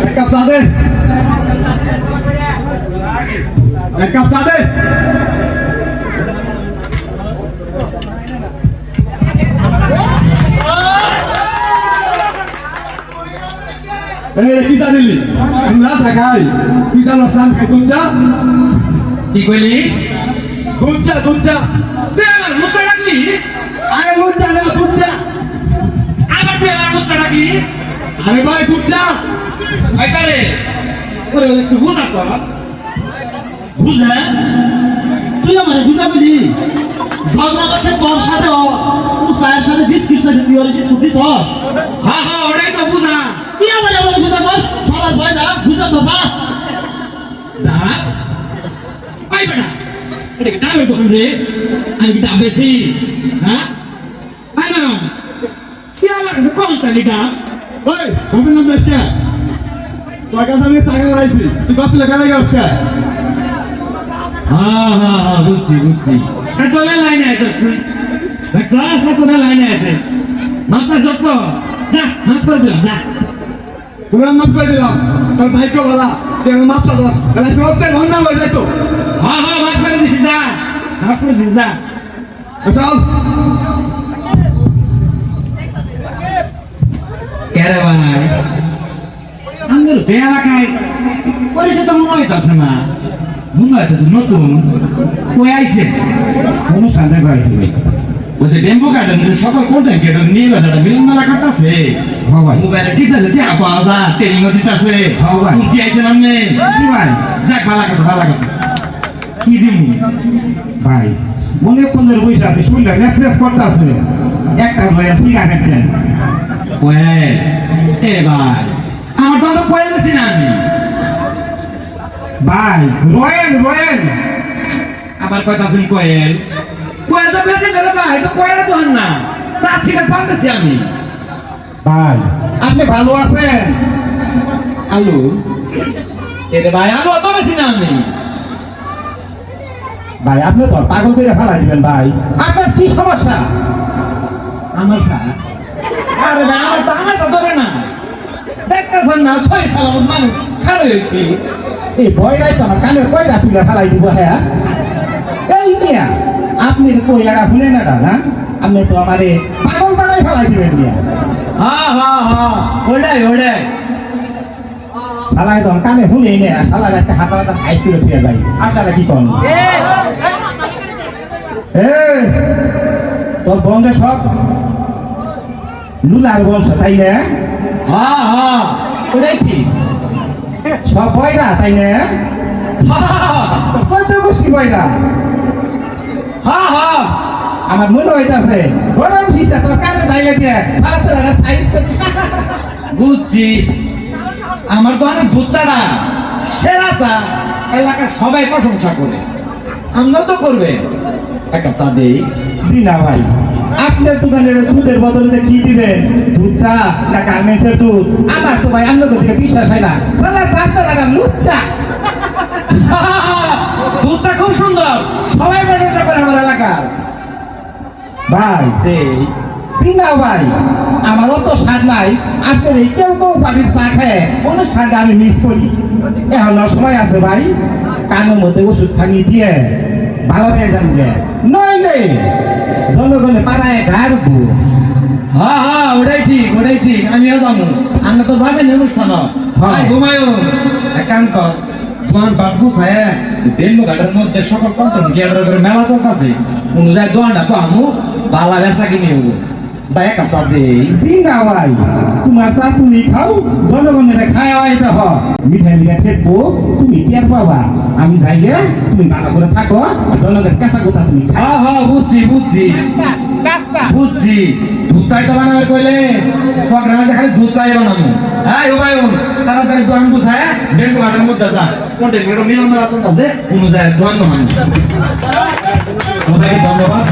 এক কাপ চা দে এক কাপ চা দে কি চা দিলি আমরা থাকাই তুই চা লসান খাই দুধ চা কি কইলি? দুধ চা দুধ চা তুই আমার মুখটা ডাকলি আরে ভাই চা আইতারে। ওরে একটু বুঝা তো বুঝে তুই আমার বুঝা বলি ঝগড়া করছে তোর সাথে ও। উসায়ের সাথে বিস্কিট সাথে তুই ওর বিস্কুট দিস হ্যাঁ হ্যাঁ ওটাই তো বুঝা তুই আমার আমার বুঝা বস সবার ভয় না বুঝা বাবা না। আই বেটা এটা ডাবে দোকান রে? আমি ডাবেছি হ্যাঁ? আই না। কি আমার কাছে কম তালি ডাব। ওই নাম দেশে তোর কাছে আমি টাকা রাইছি তুই কত টাকা লাগে আসছে হ্যাঁ হ্যাঁ হ্যাঁ বুঝছি বুঝছি। তোলে লাইনে আছে তুই দেখছ তোলে লাইনে আছে। মাথা সত্য যা মাফ করে দিলাম যা। তুমি মাফ করে দিলাম। তোর ভাইকে বলা তুই আমার মাফ করে দাও তাহলে সব তেল ঘণ্টা হয়ে যাইতো হ্যাঁ হ্যাঁ মাফ করে দিছি যা। মাফ করে দিছি যা। চল। কেরে ভাই আমাদের তো এলাকায় পরিচিত মনে হইতাছে না। মনে হইতাছে নতুন। কই আইছে? অনুষ্ঠান দেখো আইসি ভাই। ওই যে ডেম্বু মধ্যে সকল কন্টেন্ট ক্রিয়েটর নিয়ে বাজারটা মিলন মেলা করতেছে হ্যাঁ ভাই। মোবাইলে টিপতেছে কি আপা যা ট্রেনিং দিতেছে। ভাই। কি আইছে নামনে কি ভাই? যাক ভালো কথা ভালো কথা কি দিমু? ভাই মনে পনেরো পয়সা আছে শুনলে নেস নেস করতে আছে একটা লয়া সিগারেট দেন। কোয়েল এ ভাই আমার তো অত কোয়েল বেশি না আমি ভাই রয়েন রয়েন আবার কথা শুন কোয়েল কোয়েল তো বেশি না ভাই তো কোয়েল তো না চার সিগারেট পাতেছি আমি ভাই আপনি ভালো আছেন আলু এরে ভাই আলু অত বেশি না আমি ভাই আপনি তো পাগল করে ফেলা দিবেন ভাই আপনার কি সমস্যা আমার সা আরে ভাই আমার তো আমার ধরে না। দেখতেছেন না ছয় সালামত মানুষ খারাপ হয়েছি। এই ভয়টাই তো আমার কানের কয়টা তুলে ফেলাই দিব হ্যাঁ? এই মিয়া আপনি কই লাগা ভুলে না না? আপনি তো আমারে পাগল বানাই ফেলাই দিবেন মিয়া। হ্যাঁ হ্যাঁ হ্যাঁ ওটাই ওটাই শালা যখন কানে শুনে নে শালা আজকে হাতা হাতা সাইজ করে ফিরে যাই আপনারা কি করেন এ তোর বন্ধে সব লুলার বংশ তাই না। হ্যাঁ হ্যাঁ ওটাই ঠিক সব বয়রা তাই না। চৈত্র গোষ্ঠী বয়রা হ্যাঁ হ্যাঁ আমার মনে হইতাছে গরম শিশা তোর কানে ডাইলে দিয়ে শালা তোর সাইজ বুঝছি। আমার তো অনেক দুচ্চাটা সেরা চা এলাকার সবাই প্রশংসা করে। আমরা তো করবে। একটা চা দেই। জি না ভাই। আপনার দোকানের দুধের বদলে যে কি দিবেন? দুধ চা না গার্মেন্টসের দুধ? আমার তো ভাই আপনাদের দিকে বিশ্বাস হয় না। আপনার লুচ্চা দুধটা খুব সুন্দর। সবাই করে আমার এলাকার। ভাই ভাই আমার অত স্বাদ নাই। আপনার এই কেউ কেউ বাড়ির চা খায়। অনুষ্ঠানটা আমি মিস করি। এখন সময় আছে ভাই। কানের মধ্যে ওষুধ খানি দিয়ে ভালো হয়ে যান নয় নেই জনগণে পাড়ায় ঘাড়বো হ্যাঁ হ্যাঁ ওটাই ঠিক ওটাই ঠিক আমিও যাব। আমরা তো যাবেন অনুষ্ঠান। হ্যাঁ। ঘুমায়ও কাম কর দোয়ান পাট গুছায় বেম্বু ঘাটের মধ্যে সকল কন্টন গিয়ে মেলা চলতেছে। অনুযায়ী দোয়ানটা পামু বালা বেচা কিনে হব বা এক কাপ চা দেই জি না ভাই তোমার চা তুমি খাও জনগণের খাওয়া এটা হ মিঠাই মিঠাই থাকব তুমি টের পাবা আমি যাই তুমি ভালো করে থাকো জনগণের কাঁচা কথা তুমি হ্যাঁ হ্যাঁ বুঝছি বুঝছি বুঝছি দুধ চাই তো বানাবে কইলে প্রোগ্রামে খালি দুধ চাই বানাবো হ্যাঁ হুমায়ুন তাড়াতাড়ি দোয়ান গুছায় বেম্বু ঘাটের মধ্যে যা কন্টেন্ট ক্রিয়েটর মিলন মেলা চলতেছে অনুযায়ী দোয়ান বানাবো সবাইকে ধন্যবাদ